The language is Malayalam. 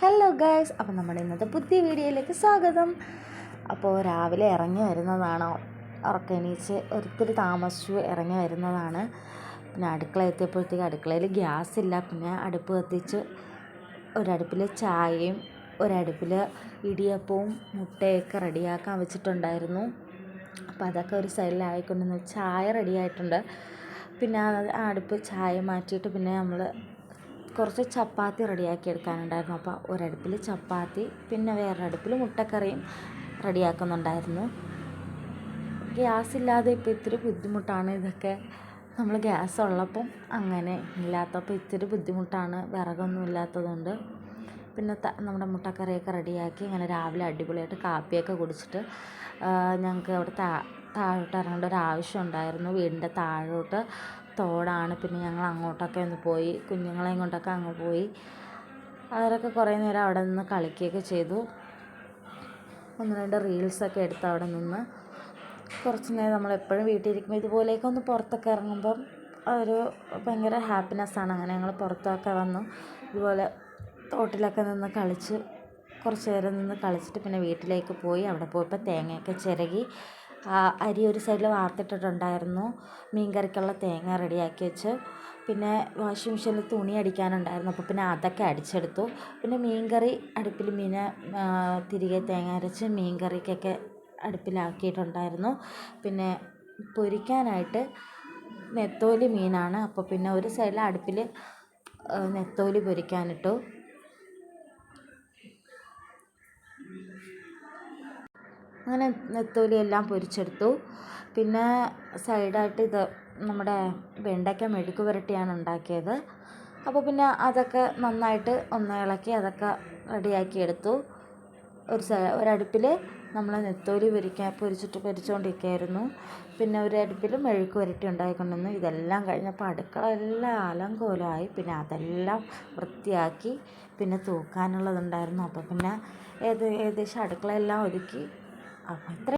ഹലോ ഗൈസ് അപ്പോൾ നമ്മുടെ ഇന്നത്തെ പുതിയ വീഡിയോയിലേക്ക് സ്വാഗതം. അപ്പോൾ രാവിലെ ഇറങ്ങി വരുന്നതാണോ? ഉറക്കണീച്ച് ഒരിത്തിരി താമസിച്ചു ഇറങ്ങി വരുന്നതാണ്. പിന്നെ അടുക്കള എത്തിയപ്പോഴത്തേക്ക് അടുക്കളയിൽ ഗ്യാസ് ഇല്ല. പിന്നെ അടുപ്പ് കത്തിച്ച് ഒരടുപ്പിൽ ചായയും ഒരടുപ്പിൽ ഇടിയപ്പവും മുട്ടയൊക്കെ റെഡിയാക്കാൻ വെച്ചിട്ടുണ്ടായിരുന്നു. അപ്പോൾ അതൊക്കെ ഒരു സൈഡിലായിക്കൊണ്ടിരുന്നു ചായ റെഡിയായിട്ടുണ്ട്. പിന്നെ അടുപ്പ് ചായ മാറ്റിയിട്ട് പിന്നെ നമ്മൾ കുറച്ച് ചപ്പാത്തി റെഡിയാക്കി എടുക്കാനുണ്ടായിരുന്നു. അപ്പോൾ ഒരടുപ്പിൽ ചപ്പാത്തി പിന്നെ വേറൊരടുപ്പിൽ മുട്ടക്കറിയും റെഡിയാക്കുന്നുണ്ടായിരുന്നു. ഗ്യാസ് ഇല്ലാതെ ഇപ്പോൾ ഇത്തിരി ബുദ്ധിമുട്ടാണ് ഇതൊക്കെ. നമ്മൾ ഗ്യാസ് ഉള്ളപ്പം അങ്ങനെ ഇല്ലാത്തപ്പോൾ ഇത്തിരി ബുദ്ധിമുട്ടാണ്. വിറകൊന്നും ഇല്ലാത്തതുകൊണ്ട്. പിന്നെ നമ്മുടെ മുട്ടക്കറിയൊക്കെ റെഡിയാക്കി ഇങ്ങനെ രാവിലെ അടിപൊളിയായിട്ട് കാപ്പിയൊക്കെ കുടിച്ചിട്ട് ഞങ്ങൾക്ക് അവിടെ താഴോട്ട് ഇറങ്ങേണ്ട ഒരു ആവശ്യം ഉണ്ടായിരുന്നു. വീടിന്റെ താഴോട്ട് തോടാണ്. പിന്നെ ഞങ്ങൾ അങ്ങോട്ടൊക്കെ ഒന്ന് പോയി കുഞ്ഞുങ്ങളെയും കൊണ്ടൊക്കെ അങ്ങ് പോയി. അവരൊക്കെ കുറേ നേരം അവിടെ നിന്ന് കളിക്കുകയൊക്കെ ചെയ്തു. ഒന്ന് രണ്ട് റീൽസൊക്കെ എടുത്ത് അവിടെ നിന്ന്. കുറച്ച് നേരം നമ്മളെപ്പോഴും വീട്ടിലിരിക്കുമ്പോൾ ഇതുപോലെയൊക്കെ ഒന്ന് പുറത്തൊക്കെ ഇറങ്ങുമ്പം ഒരു ഭയങ്കര ഹാപ്പിനെസ്സാണ് അങ്ങനെ ഞങ്ങൾ പുറത്തൊക്കെ വന്നു. ഇതുപോലെ തോട്ടിലൊക്കെ നിന്ന് കളിച്ച് കുറച്ച് നേരം നിന്ന് കളിച്ചിട്ട് പിന്നെ വീട്ടിലേക്ക് പോയി. അവിടെ പോയപ്പോൾ തേങ്ങയൊക്കെ ചിരകി അരി ഒരു സൈഡിൽ വാർത്തിട്ടിട്ടുണ്ടായിരുന്നു. മീൻ കറിക്കുള്ള തേങ്ങ റെഡിയാക്കി വെച്ച്. പിന്നെ വാഷിംഗ് മെഷീനിൽ തുണി അടിക്കാനുണ്ടായിരുന്നു. അപ്പോൾ പിന്നെ അതൊക്കെ അടിച്ചെടുത്തു. പിന്നെ മീൻ കറി അടുപ്പിൽ മീൻ തിരികെ തേങ്ങ അരച്ച് മീൻ കറിക്കൊക്കെ അടുപ്പിലാക്കിയിട്ടുണ്ടായിരുന്നു. പിന്നെ പൊരിക്കാനായിട്ട് നെത്തോലി മീനാണ്. അപ്പോൾ പിന്നെ ഒരു സൈഡിൽ അടുപ്പിൽ നെത്തോലി പൊരിക്കാനിട്ടു. അങ്ങനെ നെത്തോലി എല്ലാം പൊരിച്ചെടുത്തു. പിന്നെ സൈഡായിട്ട് ഇത് നമ്മുടെ വെണ്ടയ്ക്ക മെഴുക്ക് പുരട്ടിയാണ് ഉണ്ടാക്കിയത്. അപ്പോൾ പിന്നെ അതൊക്കെ നന്നായിട്ട് ഒന്ന് ഇളക്കി അതൊക്കെ റെഡിയാക്കി എടുത്തു. ഒരു സ ഒരടുപ്പിൽ നമ്മൾ നെത്തോലി പൊരിക്കാൻ പൊരിച്ചിട്ട് പൊരിച്ചുകൊണ്ടിരിക്കുകയായിരുന്നു പിന്നെ ഒരു അടുപ്പിൽ മെഴുക്ക് പുരട്ടി ഉണ്ടായിക്കൊണ്ടിരുന്നു ഇതെല്ലാം കഴിഞ്ഞപ്പോൾ അടുക്കള എല്ലാം അലങ്കോലമായി. പിന്നെ അതെല്ലാം വൃത്തിയാക്കി പിന്നെ തൂക്കാനുള്ളതുണ്ടായിരുന്നു. അപ്പോൾ പിന്നെ ഏത് ഏകദേശം അടുക്കളയെല്ലാം ഒതുക്കി ഇത്ര